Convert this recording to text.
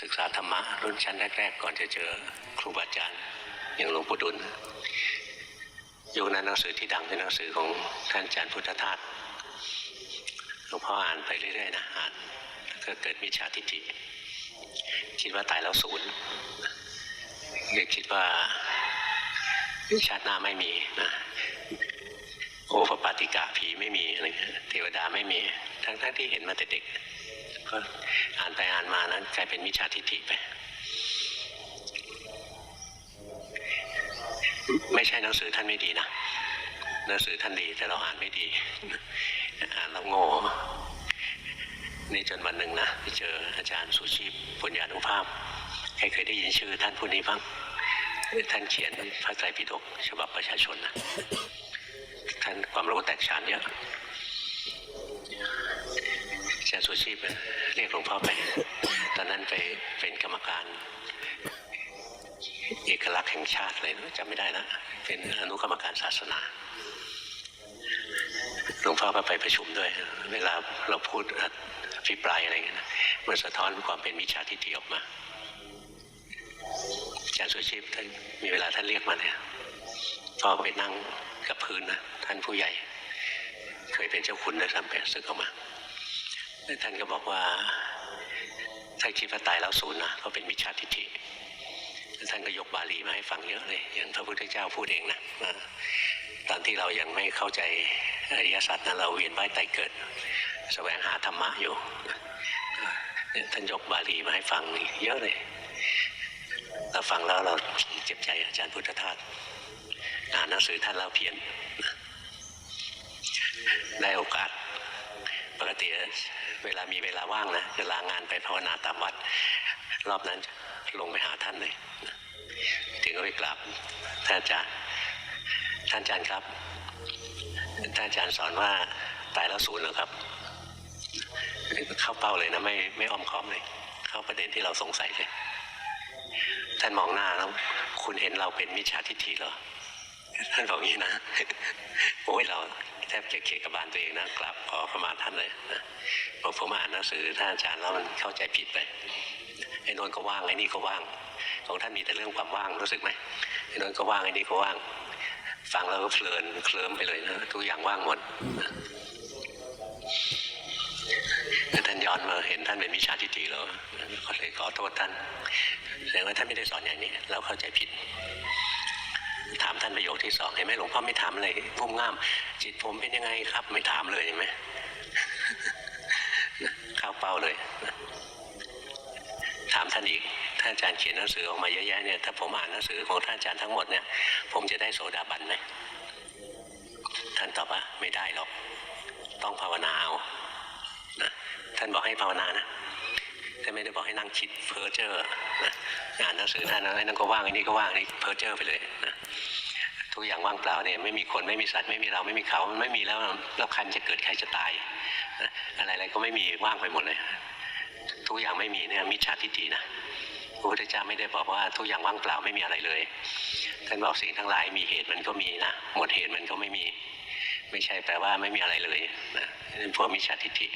ศึกษาธรรมะรุ่นชั้นแรกๆก่อนจะเจอครูบาอาจารย์อย่างหลวงปู่ดุลยุคนั้นหนังสือที่ดังเป็นหนังสือของท่านอาจารย์พุทธทาสหลวงพ่ออ่านไปเรื่อยๆนะอ่านแล้วก็เกิดมิจฉาทิฏฐิคิดว่าตายแล้วศูนย์เด็กคิดว่าชาติหน้าไม่มีนะโอปปาติกะผีไม่มีอะไรเทวดาไม่มี ทั้งๆที่เห็นมาแต่เด็ก ก็อ่านไปอ่านมานั้นกลายเป็นมิจฉาทิฏฐิไป ไม่ใช่หนังสือท่านไม่ดีนะหนังสือท่านดีแต่เราอ่านไม่ดี อ่านแล้วโง่นี่จนวันหนึ่งนะไปเจออาจารย์สุชีพปุญญานุภาพใครเคยได้ยินชื่อท่านผู้นี้บ้างท่านเขียนพระไตรปิฎกฉบับประชาชนนะท่านความรู้แตกฉานเยอะ อาจารย์สุชีพเรียกหลวงพ่อไป ตอนนั้นไปเป็นกรรมการ เอกลักษณ์แห่งชาติเลยนะจำไม่ได้นะเป็นอนุกรรมการศาสนาหลวงพ่อก็ไปประชุมด้วย เวลาเราพูดอภิปรายอะไรเงี้ยนะมันสะท้อนความเป็นมิจฉาทิฏฐิออกมาอาจารย์สุชีพท่านมีเวลาท่านเรียกมาเนี่ยพ่อไปนั่งกับพื้นนะท่านผู้ใหญ่ เคยเป็นเจ้าคุณด้วยซ้ำไปศึกออกมา ท่านก็บอกว่าถ้าคิดว่าตายแล้วศูนย์นะก็เป็นมิจฉาทิฏฐิท่านก็ยกบาลีมาให้ฟังเยอะเลยอย่างพระพุทธเจ้าพูดเองนะตอนที่เรายังไม่เข้าใจอริยสัจนะเราเวียนว่ายตายเกิดแสวงหาธรรมะอยู่ท่านยกบาลีมาให้ฟังเยอะเลย เราฟังแล้วเราเจ็บใจอาจารย์พุทธทาสอ่านหนังสือท่านแล้วเพี้ยนได้โอกาสปกติ เวลามีเวลาว่างนะจะลางานไปภาวนาตามวัด รอบนั้นลงไปหาท่านเลยถึงก็ไปกราบท่านอาจารย์ท่านอาจารย์ครับ ท่านอาจารย์สอนว่าตายแล้วศูนย์เหรอครับ เข้าเป้าเลยนะไม่ไม่อ้อมค้อมเลย เข้าประเด็นที่เราสงสัยเลยท่านมองหน้าแล้วคุณเห็นเราเป็นมิจฉาทิฏฐิเหรอท่านบอกงี้นะโอ้ยเรา แทบจะเขียนกับบานตัวเองนะกราบขอประมาณท่านเลยนะบอกผมอ่านหนังสือท่านอาจารย์แล้วมันเข้าใจผิดไปไอ้นนท์ก็ว่างไอ้นี่ก็ว่าง ของท่านมีแต่เรื่องความว่างรู้สึกไหมไอ้นนท์ก็ว่างไอ้นี่ก็ว่าง ฟังแล้วก็เพลินเคลิ้มไปเลยนะทุกอย่างว่างหมดท่านย้อนมาเห็นท่านเป็นมิจฉาทิฏฐิแล้วก็เลยขอโทษท่านแสดงว่าท่านไม่ได้สอนอย่างนี้ เราเข้าใจผิด ถามท่านประโยคที่สองเห็นไหมหลวงพ่อไม่ถามเลยพุ่มง่าม จิตผมเป็นยังไงครับ ไม่ถามเลยเห็นไหมเข้าเป้าเลย ถามท่านอีกท่านอาจารย์เขียนหนังสือออกมาเยอะแยะเนี่ยถ้าผมอ่านหนังสือของท่านอาจารย์ทั้งหมดเนี่ยผมจะได้โสดาบันไหมท่านตอบว่าไม่ได้หรอก ต้องภาวนาเอานะท่านบอกให้ภาวนานะ ท่ไม่ได้บอกให้นั่งคิดเพ้อเจ้อนะอ่านหนังสือท่านนะไอ้นั่นก็ว่างอ้นี่ก็ว่างนี่เพ้อเจ้อไปเลยนะทุกอย่างว่างเปล่าเนี่ยไม่มีคนไม่มีสัตว์ไม่มีเราไม่มีเขามันไม่มีแล้วแล้วใครจะเกิดใครจะตายนะอะไรๆก็ไม่มีว่างไปหมดเลย ทุกอย่างไม่มีเนี่ยมิจฉาทิฏฐินะพระพุทธเจ้าไม่ได้บอกว่าทุกอย่างว่างเปล่าไม่มีอะไรเลย ท่านบอกสิ่งทั้งหลายมีเหตุมันก็มีนะ หมดเหตุมันก็ไม่มี ไม่ใช่แปลว่าไม่มีอะไรเลยนะนี่นพวกมิจฉาทิฏฐิ